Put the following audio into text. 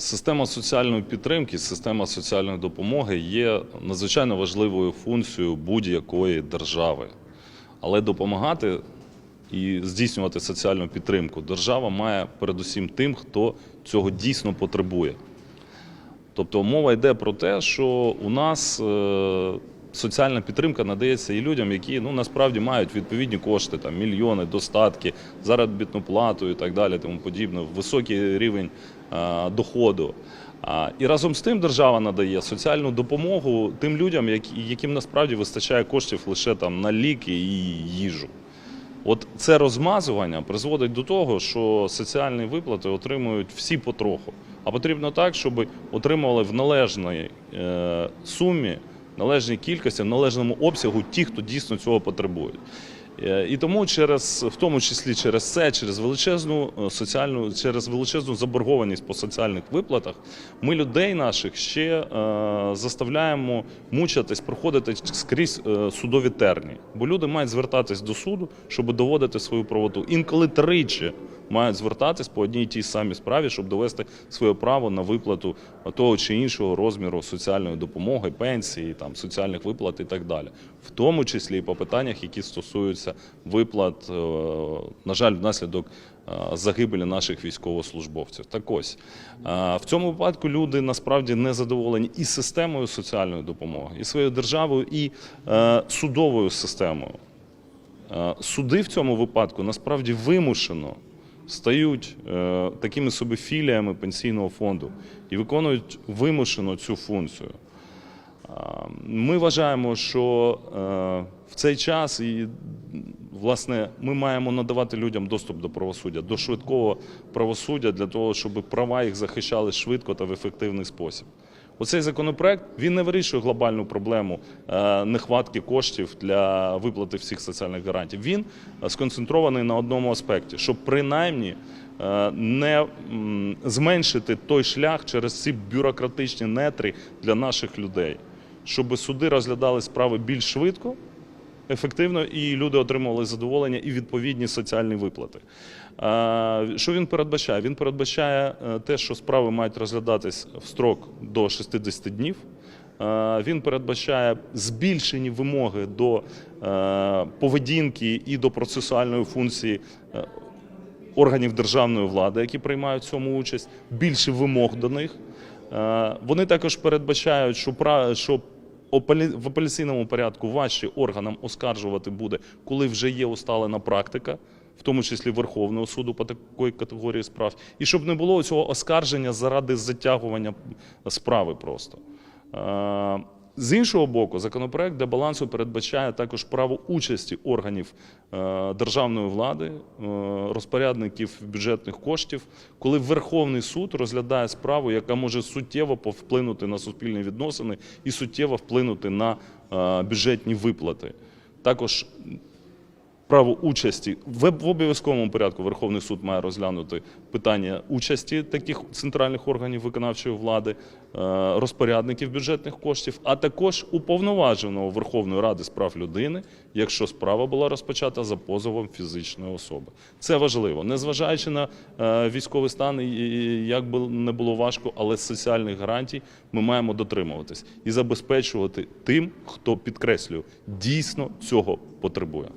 Система соціальної підтримки, система соціальної допомоги є надзвичайно важливою функцією будь-якої держави. Але допомагати і здійснювати соціальну підтримку держава має передусім тим, хто цього дійсно потребує. Тобто мова йде про те, що у нас е, соціальна підтримка надається і людям, які ну насправді мають відповідні кошти, там мільйони, достатки, заробітну плату і так далі, тому подібне, високий рівень е, доходу. А, І разом з тим держава надає соціальну допомогу тим людям, які, яким насправді вистачає коштів лише там на ліки і їжу. От це розмазування призводить до того, що соціальні виплати отримують всі потроху. А потрібно так, щоб отримували в належній е, сумі, належній кількості, в належному обсягу ті, хто дійсно цього потребують. Е, І тому через, в тому числі через це, через величезну е, соціальну, через величезну заборгованість по соціальних виплатах, ми людей наших ще е, заставляємо мучатись, проходити скрізь е, судові терні. Бо люди мають звертатись до суду, щоб доводити свою правоту. Інколи тричі мають звертатись по одній і тій самій справі, щоб довести своє право на виплату того чи іншого розміру соціальної допомоги, пенсії, там соціальних виплат і так далі, в тому числі і по питаннях, які стосуються виплат, е, на жаль, внаслідок е, загибелі наших військовослужбовців. Так ось е, в цьому випадку люди насправді не задоволені і системою соціальної допомоги, і своєю державою, і судовою системою. Суди в цьому випадку насправді вимушено стають е, такими собі філіями пенсійного фонду і виконують вимушено цю функцію. Ми вважаємо, що е, в цей час і власне ми маємо надавати людям доступ до правосуддя, до швидкого правосуддя для того, щоб права їх захищали швидко та в ефективний спосіб. Оцей законопроект він не вирішує глобальну проблему е, нехватки коштів для виплати всіх соціальних гарантій. Він е, сконцентрований на одному аспекті, щоб принаймні е, не зменшити той шлях через ці бюрократичні нетри для наших людей, щоб суди розглядали справи більш швидко ефективно, і люди отримували задоволення і відповідні соціальні виплати. Що він передбачає? Він передбачає е, те, що справи мають розглядатись в строк до 60 днів. Він передбачає збільшені вимоги до е, поведінки і до процесуальної функції е, органів державної влади, які приймають в цьому участь, більше вимог до них. Вони також передбачають, що в апеляційному порядку важче органам оскаржувати буде, коли вже є усталена практика, в тому числі Верховного суду по такої категорії справ, і щоб не було цього оскарження заради затягування справи просто. З іншого боку, законопроект для балансу передбачає також право участі органів е, державної влади, е, розпорядників бюджетних коштів, коли Верховний суд розглядає справу, яка може суттєво повплинути на суспільні відносини і суттєво вплинути на е, бюджетні виплати. Також право участі в обов'язковому порядку Верховний суд має розглянути питання участі таких центральних органів виконавчої влади, е, розпорядників бюджетних коштів, а також уповноваженого Верховної Ради з прав людини, якщо справа була розпочата за позовом фізичної особи. Це важливо, незважаючи на е, військовий стан, як би не було важко, але соціальних гарантій ми маємо дотримуватись і забезпечувати тим, хто підкреслюю, дійсно цього потребує.